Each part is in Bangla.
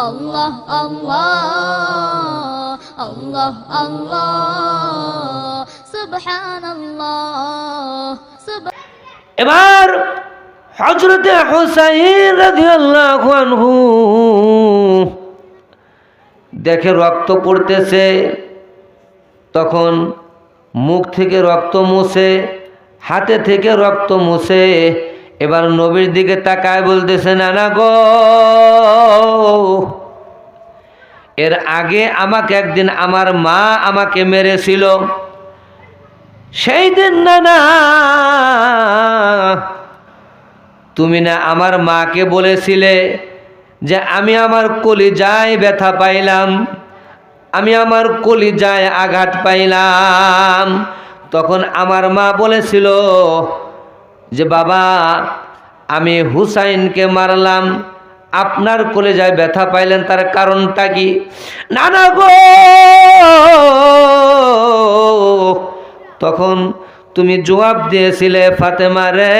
আল্লাহ আল্লাহ আল্লাহ সুবহানাল্লাহ সুবহান এবার হজরতে হোসাইন রাদিয়াল্লাহু আনহু দেখে রক্ত পড়তেছে, তখন মুখ থেকে রক্ত মুছে, হাতে থেকে রক্ত মুছে এবার নবীর দিকে তাকায় বলতেছে, নানা গো, এর আগে আমাকে একদিন আমার মা আমাকে মেরেছিল। সেই দিন না না তুমি না আমার মাকে বলেছিলে যে আমি আমার কলি কলিজায় ব্যথা পাইলাম, আমি আমার কলি কলিজায় আঘাত পাইলাম। তখন আমার মা বলেছিল যে বাবা, আমি হুসাইনকে মারলাম, আপনার কলেজায় ব্যথা পাইলেন, তার কারণটা কি? নানা গো। তখন তুমি জবাব দিয়েছিলে, ফাতেমা রে,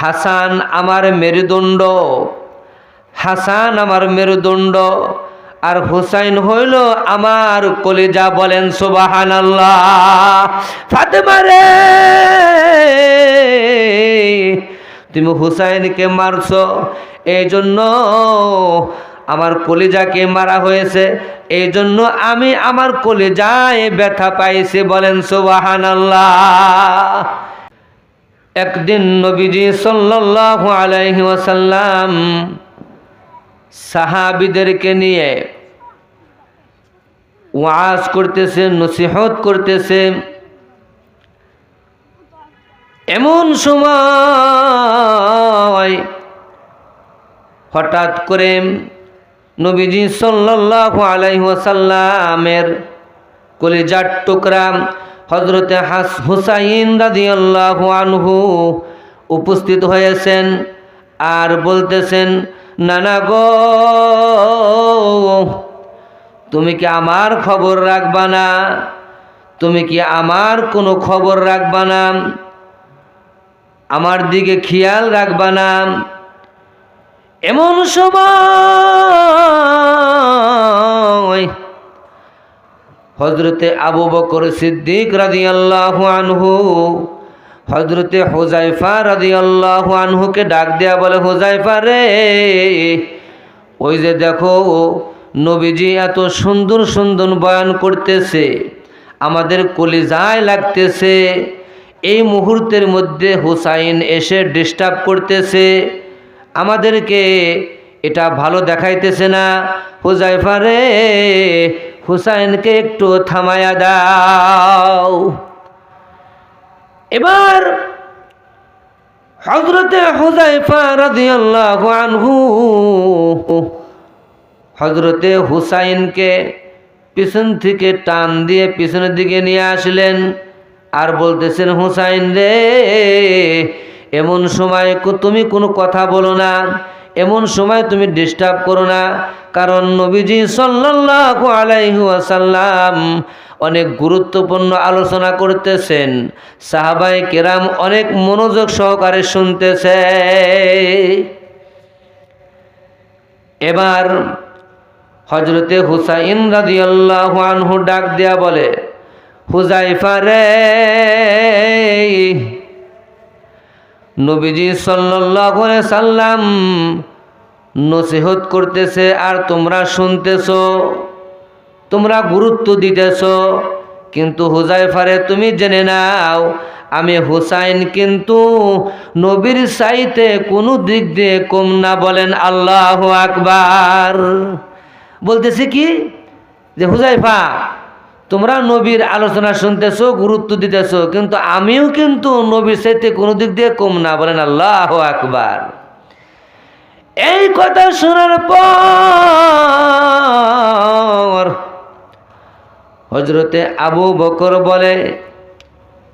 হাসান আমার মেরুদণ্ড, হাসান আমার মেরুদণ্ড আর হুসাইন হইল আমার কলিজা বলেন সুবাহান আল্লাহ ফাতেমা তুমি হুসাইনকে মারছো এই জন্য আমার কলিজাকে মারা হয়েছে এই জন্য আমি আমার কলিজায় ব্যথা পাইছি বলেন সুবাহান একদিন নবীজি সাল্লাল্লাহু আলাইহি ওয়াসাল্লাম সাহাবিদেরকে নিয়ে ওয়াজ করতেছে, নসিহত করতেছে। এমন সময় হঠাৎ করে নবীজি সাল্লাল্লাহু আলাইহি ওয়াসাল্লামের কলিজার টুকরা হজরতে হাস হুসাইন রাদিয়াল্লাহু আনহু উপস্থিত হয়েছেন। আর বলতেছেন নানা গো, তুমি কি আমার খবর রাখবা না? তুমি কি আমার কোনো খবর রাখবা না? আমার দিকে খেয়াল রাখবা না? এমন সময় হজরতে আবু বকর সিদ্দিক রাজি আল্লাহ আনহু হজরতে হোজাইফা রাজি আল্লাহ আনহুকে ডাক দেয়া বলে হোজাইফা রে, ওই যে দেখো নবীজি এত সুন্দর সুন্দর বয়ান করতেছে, আমাদের কলিজায় লাগতেছে, এই মুহূর্তের মধ্যে হুসাইন এসে ডিস্টার্ব করতেছে, আমাদেরকে এটা ভালো দেখাইতেছে না হুজাইফা রে, হুসাইনকে একটু থামায়া দাও। এবার হজরতে হুজাইফা রাদিয়াল্লাহু আনহু হজরতে হুসাইনকে পিছন থেকে টান দিয়ে পিছনের দিকে নিয়ে আসলেন আর বলতেছেন, হুসাইন রে, এমন সময় তুমি কোনো কথা বলো না। এমন সময় তুমি ডিস্টার্ব করো না। কারণ নবীজি সাল্লাল্লাহু আলাইহি ওয়াসাল্লাম অনেক গুরুত্বপূর্ণ আলোচনা করতেছেন। সাহাবাই কেরাম অনেক মনোযোগ সহকারে শুনতেছে। এবার হজরতে হুসাইন রাদিয়াল্লাহু আনহু ডাক দেয়া বলে হুজাইফা রে, নবীজি সাল্লাল্লাহু সাল্লাম নসিহত করতেছে আর তোমরা শুনতেছো। তোমরা গুরুত্ব দিতেছ। কিন্তু হুজাইফারে, তুমি জেনে নাও, আমি হুসাইন কিন্তু নবীর সাইতে কোনো দিক দিয়ে কম না বলেন আল্লাহ আকবার। বলতেছি কি? যে হুজাইফা, তোমরা নবীর আলোচনা শুনতেছো, গুরুত্ব দিতেছো, কিন্তু আমিও কিন্তু নবীর সাইতে কোনো দিক দিয়ে কম না বলেন আল্লাহ আকবার। এই কথা শোনার পর হজরতে আবু বকর বলে,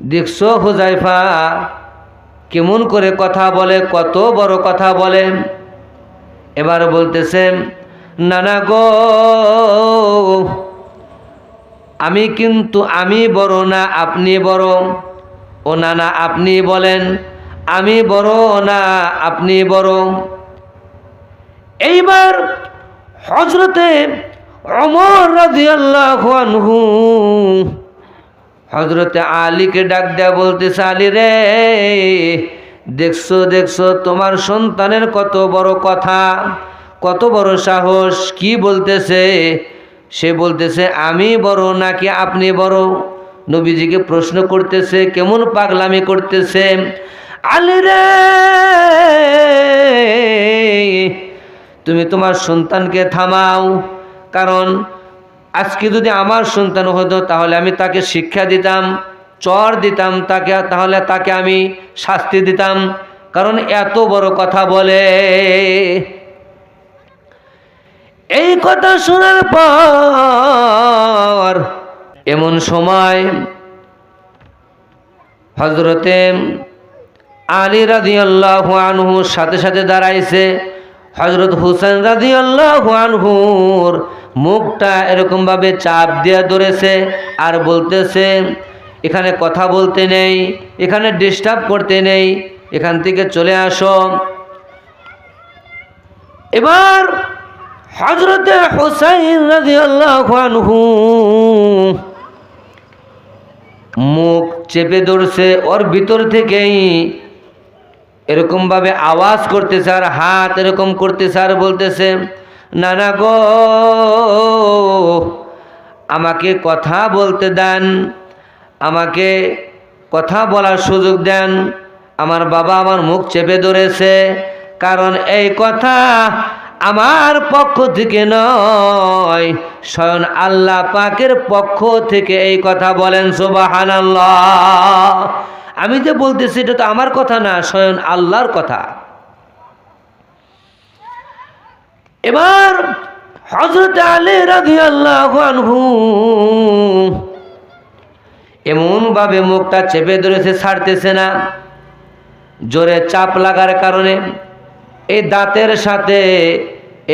দেখছ হুজাইফা কেমন করে কথা বলে, কত বড় কথা বলে? এবার বলতেছেন নানা গো, আমি কিন্তু আমি বড় না আপনি বড়। ও নানা, আপনি বলেন, আমি বড় না আপনি বড়? এইবার হজরতে অমর রাদিয়াল্লাহু আনহু। হজরতে আলীকে ডাক দেয়া বলতেছে, আলী রে, দেখছ দেখছ, তোমার সন্তানের কত বড় কথা, কত বড় সাহস, কি বলতেছে? সে বলতেছে, আমি বড় নাকি আপনি বড়? নবীজিকে প্রশ্ন করতেছে, কেমন পাগলামি করতেছে? আলী রে, তুমি তোমার সন্তানকে থামাও কারণ আজকে যদি আমার সন্তান হতো, তাহলে আমি তাকে শিক্ষা দিতাম, চর দিতাম তাকে, তাহলে তাকে আমি শাস্তি দিতাম। কারণ এত বড় কথা বলে। এই কথা শোনার পর এমন সময় হজরতে আলী রাজি আল্লাহ আনহুর সাথে সাথে দাঁড়াইছে। হজরত হুসেন রাজি আল্লাহ আনহুর মুখটা এরকমভাবে চাপ দিয়ে ধরেছে আর বলতেছে, এখানে কথা বলতে নেই, এখানে ডিস্টার্ব করতে নেই, এখান থেকে চলে আসো। এবার হজরতে হুসাইন রাজি আল্লাহ মুখ চেপে ধরছে, ওর ভিতর থেকেই এরকম ভাবে আওয়াজ করতেছে আর হাত এরকম করতেছে আর বলতেছে, নানা গো, আমাকে কথা বলতে দেন, আমাকে কথা বলার সুযোগ দেন, আমার বাবা আমার মুখ চেপে ধরেছে, কারণ এই কথা আমার পক্ষ থেকে নয়, স্বয়ং আল্লাহ পাকের পক্ষ থেকে এই কথা বলেন সুবাহান আমি যে বলতেছি, এটা তো আমার কথা না, স্বয়ং আল্লাহর কথা। এবার হজরত আলী রাধি আল্লাহ এমনভাবে মুখটা চেপে ধরেছে, ছাড়তেছে না। জোরে চাপ লাগার কারণে, এই দাঁতের সাথে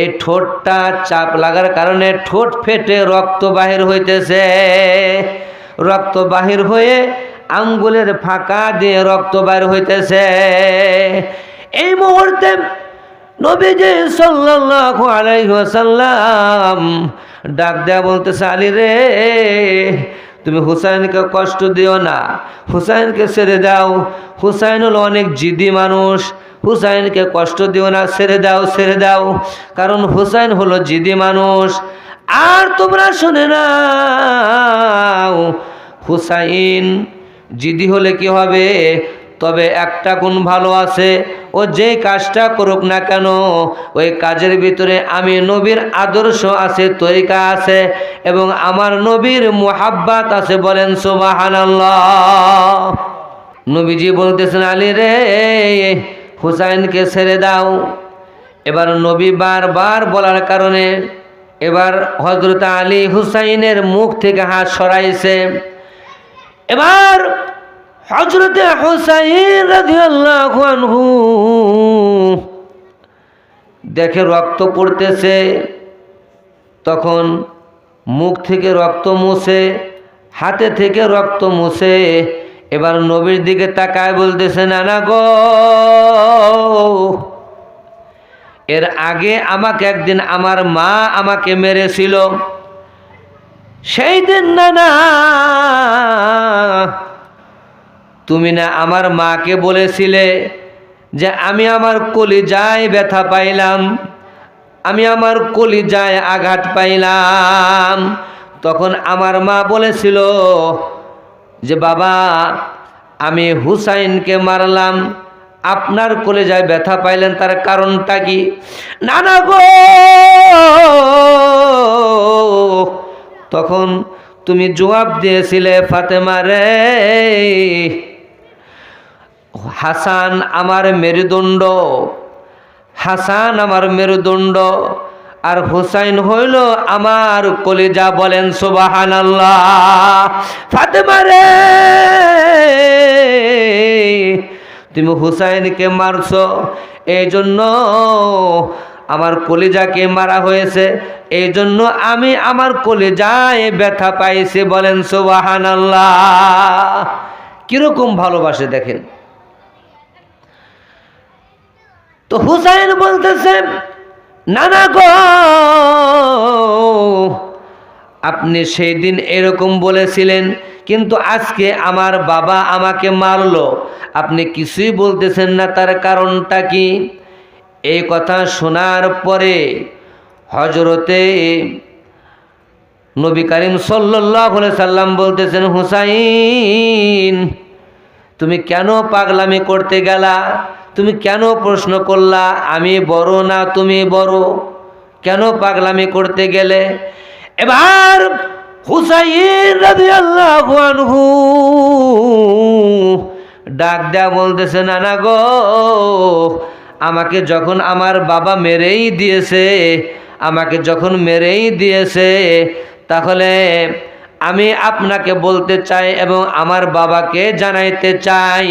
এই ঠোঁটটা চাপ লাগার কারণে ঠোঁট ফেটে রক্ত বাহির হইতেছে। রক্ত বাহির হয়ে আঙ্গুলের ফাঁকা দিয়ে রক্ত বাহির হইতেছে। এই মুহূর্তে নবীজি সাল্লাল্লাহু আলাইহি ওয়াসাল্লাম ডাক দেয়া বলতেছে, আলী রে, তুমি হুসাইনকে কষ্ট দিও না। হুসাইনকে ছেড়ে দাও। হুসাইন হলো অনেক জিদি মানুষ। হুসাইনকে কষ্ট দিও না, ছেড়ে দাও ছেড়ে দাও। কারণ হুসাইন হলো জিদি মানুষ। আর তোমরা শুনে নাও, হুসাইন জিদি হলে কি হবে? তবে একটা গুণ ভালো আছে। ও যে কাজটা করুক না কেন, ওই কাজের ভিতরে আমি নবীর আদর্শ আছে, তরিকা আছে এবং আমার নবীর মোহাব্বাত আছে বলেন সোবাহান নবীজি বলতেছেন, আলী রে, হুসাইনকে ছেড়ে দাও। এবার নবী বারবার বলার কারণে এবার হজরত আলী হুসাইনের মুখ থেকে হাত সরাইছে। এবার হজরতে হুসাইন দেখে রক্ত পড়তেছে, তখন মুখ থেকে রক্ত মুছে, হাতে থেকে রক্ত মুছে, এবার নবীর দিকে তাকায় বলতেছে, নানা গো, এর আগে আমাকে একদিন আমার মা আমাকে মেরেছিল। সেই দিন না না। তুমি না আমার মাকে বলেছিলে যে আমি আমার কলিজায় ব্যথা পাইলাম, আমি আমার কলি কলিজায় আঘাত পাইলাম। তখন আমার মা বলেছিল যে, বাবা, আমি হুসাইনকে মারলাম, আপনার কলে কলেজায় ব্যথা পাইলেন, তার কারণটা কি? নানা গো তখন তুমি জবাব দিয়েছিলে, ফাতেমা রে, হাসান আমার মেরুদণ্ড, হাসান আমার মেরুদণ্ড, আর হুসাইন হইল আমার কলিজা বলেন সুবাহান আল্লাহ ফাতেমা রে, তুমি হুসাইনকে মারছো এই জন্য আমার কলিজাকে মারা হয়েছে। এই জন্য আমি আমার কলিজায় ব্যথা পাইছি বলেন সুবাহান আল্লাহ কীরকম ভালোবাসে দেখেন। তো হুসাইন বলতেছে, নানা গো, আপনি সেই দিন এরকম বলেছিলেন, কিন্তু আজকে আমার বাবা আমাকে মারলো। আপনি কিছুই বলতেছেন না, তার কারণটা কি? এই কথা শোনার পরে হজরতে নবী করিম সাল্লাহ সাল্লাম বলতেছেন, হুসাইন, তুমি কেন পাগলামি করতে গেলা? তুমি কেন প্রশ্ন করলা? আমি বড় না তুমি বড়? কেন পাগলামি করতে গেলে? এবার হুসাইন ডাক দেয়া বলতেছে, নানা গো আমাকে যখন আমার বাবা মেরেই দিয়েছে, আমাকে যখন মেরেই দিয়েছে, তাহলে আমি আপনাকে বলতে চাই এবং আমার বাবাকে জানাইতে চাই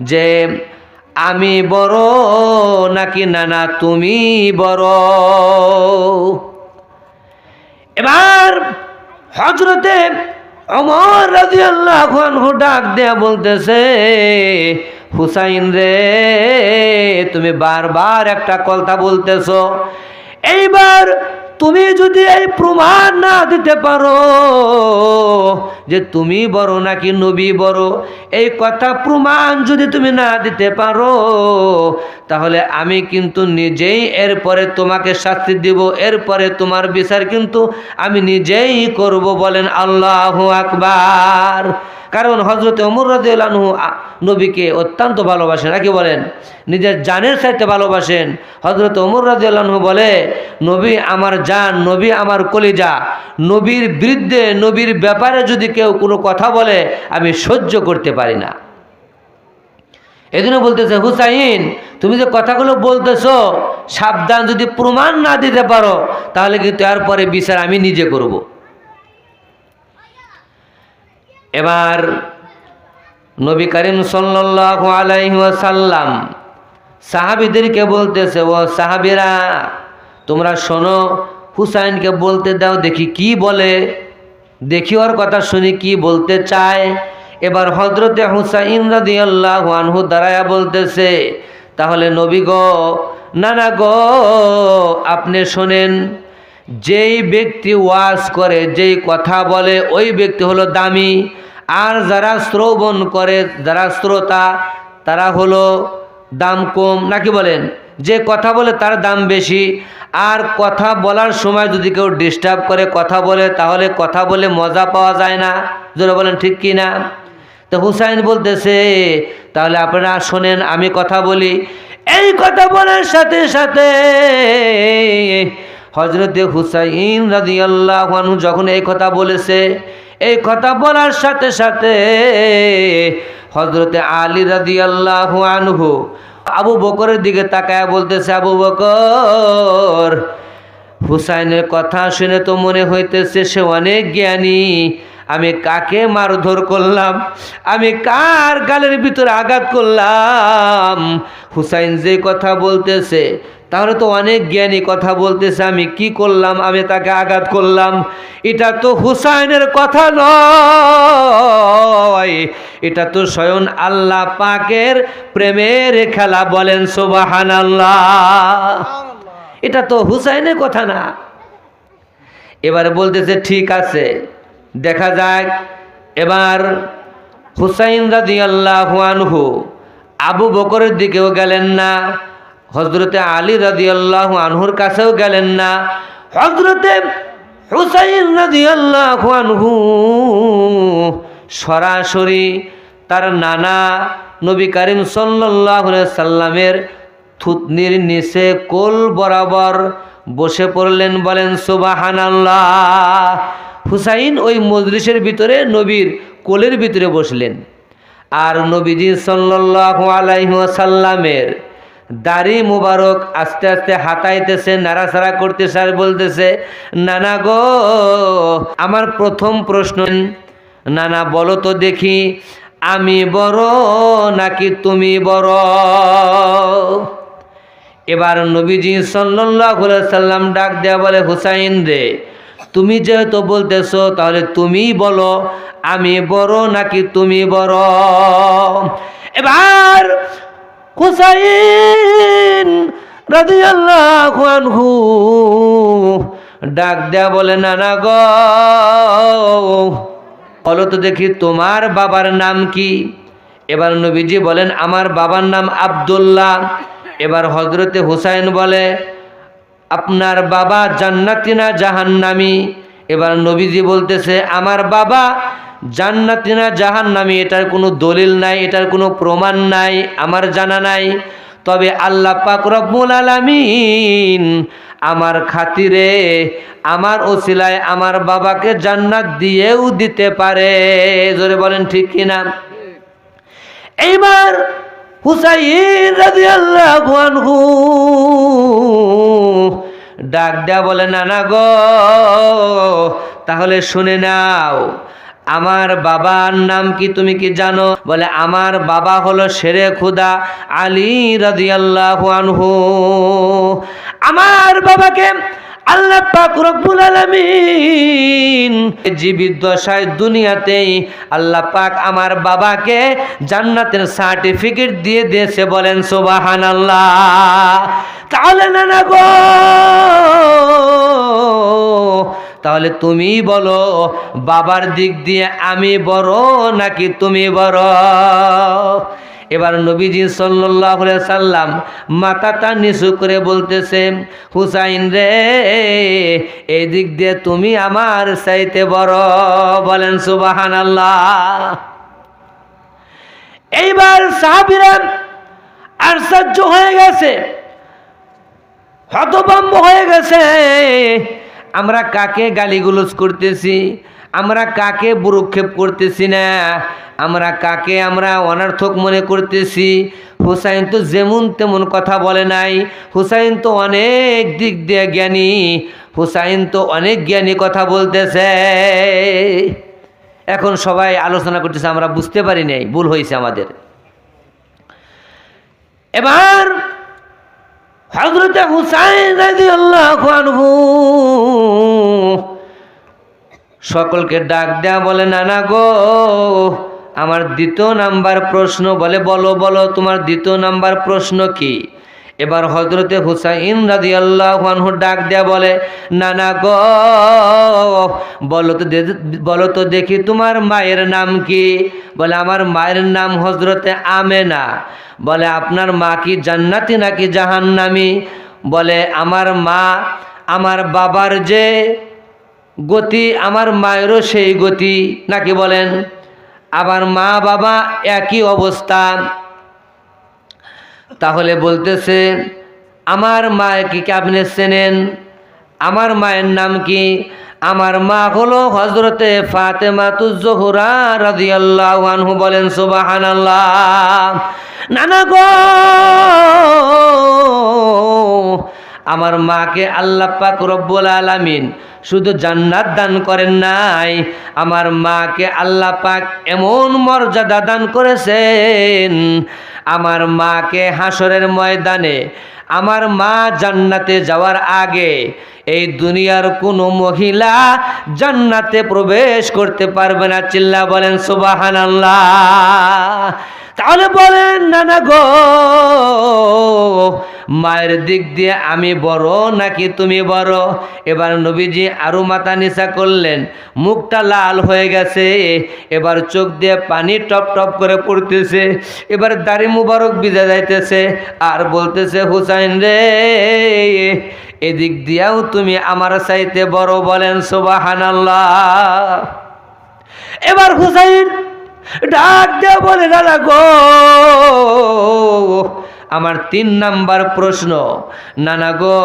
যে আমি বড় নাকি নানা, তুমি বড়। এবার হজরতে অমর রাজি আল্লাহ ডাক দেয়া বলতেছে হুসাইন রে, তুমি বারবার একটা কথা বলতেছ। এইবার তুমি যদি এই প্রমাণ না দিতে পারো যে তুমি বড় নাকি নবী বড়, এই কথা প্রমাণ যদি তুমি না দিতে পারো, তাহলে আমি কিন্তু নিজেই এরপরে তোমাকে শাস্তি দিব, এরপরে তোমার বিচার কিন্তু আমি নিজেই করব বলেন আল্লাহ আকবার। কারণ হজরত অমর রাজু নবীকে অত্যন্ত ভালোবাসেন। নাকি বলেন? নিজের জানের সাথে ভালোবাসেন। হজরত অমর রাজু বলে, নবী আমার জান, নবী আমার কলিজা, নবীর বিরুদ্ধে, নবীর ব্যাপারে যদি কেউ কোনো কথা বলে, আমি সহ্য করতে পারি না। এজন্য বলতেছে, হুসাইন, তুমি যে কথাগুলো বলতেছো, সাবধান যদি প্রমাণ না দিতে পারো, তাহলে কিন্তু এরপরে বিচার আমি নিজে করব। এবার নবী করিম সাল্লাল্লাহু আলাইহি ওয়াসাল্লাম সাহাবীদেরকে বলতেছে, ও সাহাবীরা, তোমরা শোনো, হুসাইনকে বলতে দাও, দেখি কি বলে। দেখি ওর কথা শুনি কি বলতে চায়। এবার হজরতে হুসাইন রাদিয়াল্লাহু আনহু দাঁড়ায়া বলতেছে, তাহলে নবী গো, না না গো, আপনি শোনেন, যেই ব্যক্তি ওয়াজ করে, যেই কথা বলে, ওই ব্যক্তি হলো দামি। আর যারা শ্রবণ করে, যারা শ্রোতা, তারা হলো দাম কম। নাকি বলেন? যে কথা বলে তার দাম বেশি। আর কথা বলার সময় যদি কেউ ডিস্টার্ব করে কথা বলে, তাহলে কথা বলে মজা পাওয়া যায় না। যারা বলেন, ঠিক কি না? তো হুসাইন বলতেছে, তাহলে আপনারা শোনেন, আমি কথা বলি। এই কথা বলার সাথে সাথে হজরতে হুসাইন রাজি আল্লাহ যখন এই কথা বলেছে এই কথা বলার সাথে সাথে হজরতে আলী রাজি আল্লাহ আনহু আবু বকরের দিকে তাকায় বলতেছে, আবু বকর, হুসাইনের কথা শুনে তো মনে হইতেছে সে অনেক জ্ঞানী। আমি কাকে মারধর করলাম? আমি কার গালের ভিতরে আঘাত করলাম? হুসাইন যে কথা বলতেছে তাহলে তো অনেক জ্ঞানী কথা বলতেছে আমি কি করলাম? আমি তাকে আঘাত করলাম। এটা তো হুসাইনের কথা নয়। এটা তো স্বয়ং আল্লাহ পাকের প্রেমের খেলা বলেন সোবাহান আল্লাহ এটা তো হুসাইনের কথা না। এবার বলতেছে ঠিক আছে। দেখা যাক এবার হুসাইন রাজি আল্লাহ আনহু আবু বকরের দিকেও গেলেন না হজরতে আলী রাজি আল্লাহ আনহুর কাছেও গেলেন না। হজরতে হুসাইন রাজি আল্লাহানহু সরাসরি তার নানা নবী করিম সাল্লাহ সাল্লামের থুতনির নিচে কোল বরাবর বসে পড়লেন, বলেন সুবাহান আল্লাহ হুসাইন ওই মজলিসের ভিতরে নবীর কোলের ভিতরে বসলেন। আর নবীজি সাল্লাহ দাড়ি মুবারক আস্তে আস্তে হাতাইতেছে, নাড়াচাড়া করতেছে আর বলতেছে, নানা গো, আমার প্রথম প্রশ্ন, নানা বলো তো দেখি, আমি বড় নাকি তুমি বড়? এবার নবীজি সাল্লাহ সাল্লাম ডাক দেয়া বলে, হুসাইন রে তুমি যেহেতু বলতেছো, তাহলে তুমি বলো, আমি বড় নাকি তুমি বড়? এবার হুসাইন রাদিয়াল্লাহু ডাক দেয়া বলে, নানা গো, বলো তো দেখি তোমার বাবার নাম কি? এবার নবীজি বলেন, আমার বাবার নাম আব্দুল্লাহ। এবার হজরতে হুসাইন বলে আপনার বাবা জান্নাতি না জাহান্নামি? এবার নবীজি বলতেছে, আমার বাবা জান্নাতি না জাহান্নামি, এটার কোনো দলিল নাই, এটার কোনো প্রমাণ নাই, আমার জানা নাই। তবে আল্লাহ পাক রব্বুল আলামিন আমার খাতিরে, আমার ওসিলায় আমার বাবাকে জান্নাত দিয়েও দিতে পারে। জোরে বলেন ঠিক কিনা? এইবার হুসাইন রাদিয়াল্লাহু আনহু। ডাক দেয়া বলে, নানা গো, তাহলে শুনে নাও, আমার বাবার নাম কি তুমি কি জানো? বলে, আমার বাবা হলো শেরে খুদা আলী রাদিয়াল্লাহু আনহু। আমার বাবাকে আল্লাহ পাক রব্বুল আলামিন জীবিত দশায় দুনিয়াতেই আল্লাহ পাক আমার বাবাকে জান্নাতের সার্টিফিকেট দিয়ে দিয়েছে বলেন সুবহানাল্লাহ। তাহলে না না গো, তাহলে তুমি বলো, বাবার দিক দিয়ে আমি বড় নাকি তুমি বড়? এবার নবীজি সাল্লাম মাথাটা নিচু করে বলতেছে, হুসাইন রে এই দিক দিয়ে তুমি আমার চাইতে বড়। বলেন সুবাহান আল্লাহ এইবার সাহাবিরা আশ্চর্য হয়ে গেছে, হতভম্ব হয়ে গেছে। আমরা কাকে গালিগুলোজ করতেছি? আমরা কাকে বুরুক্ষেপ করতেছি না? আমরা কাকে আমরা অনার্থক মনে করতেছি? হুসাইন তো যেমন তেমন কথা বলে নাই। হুসাইন তো অনেক দিক দিয়ে জ্ঞানী। হুসাইন তো অনেক জ্ঞানী কথা বলতেছে। এখন সবাই আলোচনা করতেছে, আমরা বুঝতে পারি নাই, ভুল হয়েছে আমাদের। এবার হজরতে হুসাইন সকলকে ডাক দেয়া বলে, নানা গো আমার দ্বিতীয় নাম্বার প্রশ্ন বলে, বলো বলো, তোমার দ্বিতীয় নাম্বার প্রশ্ন কি? এবার হজরতে হুসাইন রাজি আল্লাহ ডাক দেয়া বলে, না না গো, বলো তো বলো তো দেখি তোমার মায়ের নাম কি? বলে, আমার মায়ের নাম হজরতে আমেনা। বলে, আপনার মা কি জান্নাতি নাকি জাহান্নামি? বলে, আমার মা আমার বাবার যে গতি, আমার মায়েরও সেই গতি। নাকি বলেন? আবার মা বাবা একই অবস্থা। তাহলে বলতেছে, আমার মাকে কি আপনি চেনেন? আমার মায়ের নাম কি? আমার মা হলো হজরতে ফাতেমা তুজোহরা রাদিয়াল্লাহু আনহু বলেন, সুবহানাল্লাহ। নানা গো আমার মাকে আল্লাহ পাক রব্বুল আলামিন শুধু জান্নাত দান করেন নাই, আমার মাকে আল্লাহ পাক এমন মর্যাদা দান করেছেন, আমার মাকে হাসরের ময়দানে, আমার মা জান্নাতে যাওয়ার আগে এই দুনিয়ার কোনো মহিলা জান্নাতে প্রবেশ করতে পারবে না। চিল্লা বলেন সুবাহান তাহলে বলেন নানা গো, মায়ের দিক দিয়ে আমি বড় নাকি তুমি বড়? এবার নবীজি আরও মাথা নিচা করলেন, মুখটা লাল হয়ে গেছে, এবার চোখ দিয়ে পানি টপ টপ করে পড়তেছে, এবার দাড়ি মুবারক বিজা যাইতেছে, আর বলতেছে, হুসাইন রে, এদিক দিয়াও তুমি আমার চাইতে বড় বলেন সোবাহানাল্লাহ। এবার হুসাইন ডাক দেয়া বলে, দাদা গো। আমার তিন নাম্বার প্রশ্ন, নানা গো,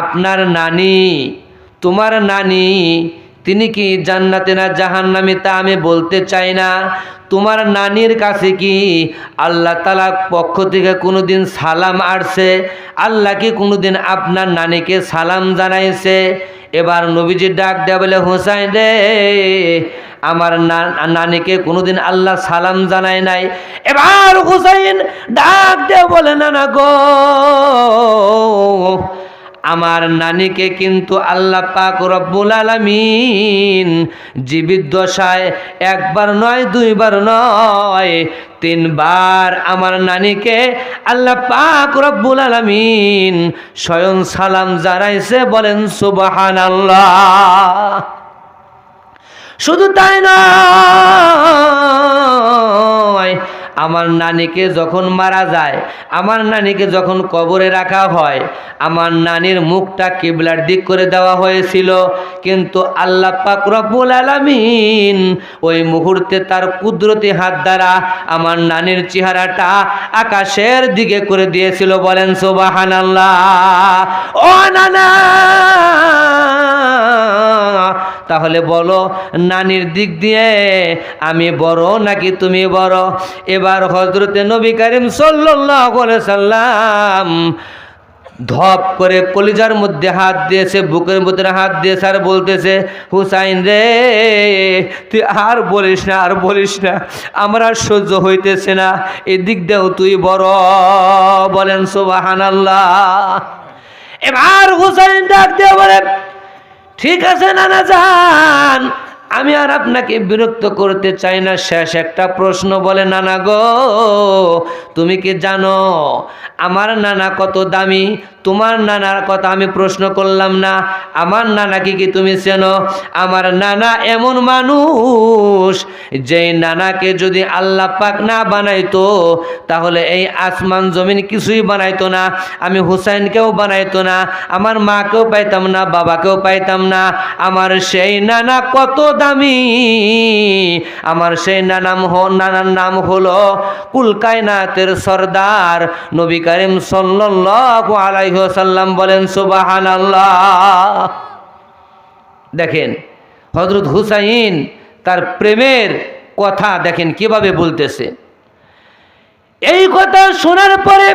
আপনার নানি, তোমার নানি, তিনি কি জান্নাতে না জাহান্নামে তা আমি বলতে চাই না? তোমার নানির কাছে কি আল্লাহ তালা পক্ষ থেকে কোনোদিন সালাম আসছে? আল্লাহ কি কোনোদিন আপনার নানিকে সালাম জানাইছে? এবার নবীজি ডাক দেয়া বলে, হুসাইন রে, আমার নানিকে কোনোদিন আল্লাহ সালাম জানায় নাই। এবার হুসাইন ডাক দেয়া বলে, নানা গো আমার নানিকে কিন্তু আল্লাহ পাক রব্বুল আলামিন জীবিত দশায় একবার নয়, দুইবার নয়, তিনবার আমার নানিকে আল্লাহ পাক রব্বুল আলামিন স্বয়ং সালাম জানাইছে, বলেন, সুবহানাল্লাহ। শুধু তাই নয় আমার নানিকে যখন মারা যায়, আমার নানিকে যখন কবরে রাখা হয়, আমার নানির মুখটা কিবলার দিক করে দেওয়া হয়েছিল। কিন্তু আল্লাহ পাক আলামিন ওই মুহূর্তে তার কুদরতি হাত দ্বারা আমার নানির চেহারাটা আকাশের দিকে করে দিয়েছিল। বলেন, সুবহানাল্লাহ। ও নানা! তাহলে বলো, নানির দিক দিয়ে আমি বড় নাকি তুমি বড়? এবার হজরতে নবী করিম সাল্লাম ধপ করে কলিজার মধ্যে হাত দিয়েছে, বুকের মধ্যে হাত দিয়েছে আর বলতেছে, হুসাইন রে, তুই আর বলিস না, আর বলিস না, আমার আর সহ্য হইতেছে না, এদিক দিয়েও তুই বড়। বলেন সোবাহান আল্লাহ এবার হুসাইন ডাক দিয়ে বলে ঠিক আছে, নানা যান আমি আর আপনাকে বিরক্ত করতে চাই না। শেষ একটা প্রশ্ন বলে, নানা গো তুমি কি জানো? আমার নানা কত দামি, তোমার নানার কথা আমি প্রশ্ন করলাম না। আমার নানাকে কি তুমি চেনো? আমার নানা এমন মানুষ, যেই নানাকে যদি আল্লাহ পাক না বানাইতো, তাহলে এই আসমান জমিন কিছুই বানাইতো না, আমি হুসাইনকেও বানাইতো না, আমার মাকেও পাইতাম না, বাবাকেও পাইতাম না। আমার সেই নানা কত দামি, আমার সেই নানাম হ নানার নাম হলো কুলকায়নাতের সর্দার, নবী করিম সাল্লাল্লাহু আলাইহি ওয়াসাল্লাম বলেন, সুবহানাল্লাহ। দেখেন হজরত হুসাইন তার প্রেমের কথা দেখেন, কীভাবে বলতেছে। এই কথা শোনার পরে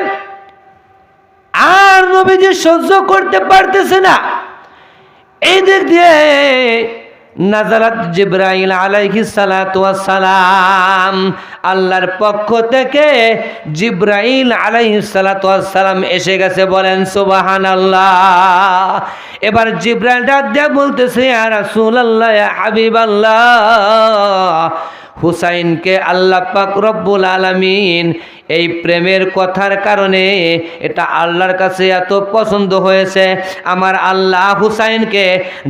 আর নবীজি সহ্য করতে পারতেছে না। এই দিক দিয়ে নাজারাত জিব্রাইল ওয়াস সালাম আল্লাহর পক্ষ থেকে জিব্রাইল ওয়াস সালাম এসে গেছে বলেন, সুবহানাল্লাহ। এবার জিব্রাইল ডাক দিয়ে বলতেছে, ইয়া রাসূলুল্লাহ, ইয়া হাবিবাল্লাহ। হুসাইনকে আল্লাহ পাক রব্বুল আলমিন এই প্রেমের কথার কারণে এটা আল্লাহর কাছে এত পছন্দ হয়েছে। আমার আল্লাহ হুসাইনকে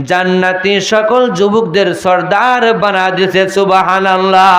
জান্নাতি সকল যুবকদের সর্দার বানা দিয়েছে, সুবহানাল্লাহ।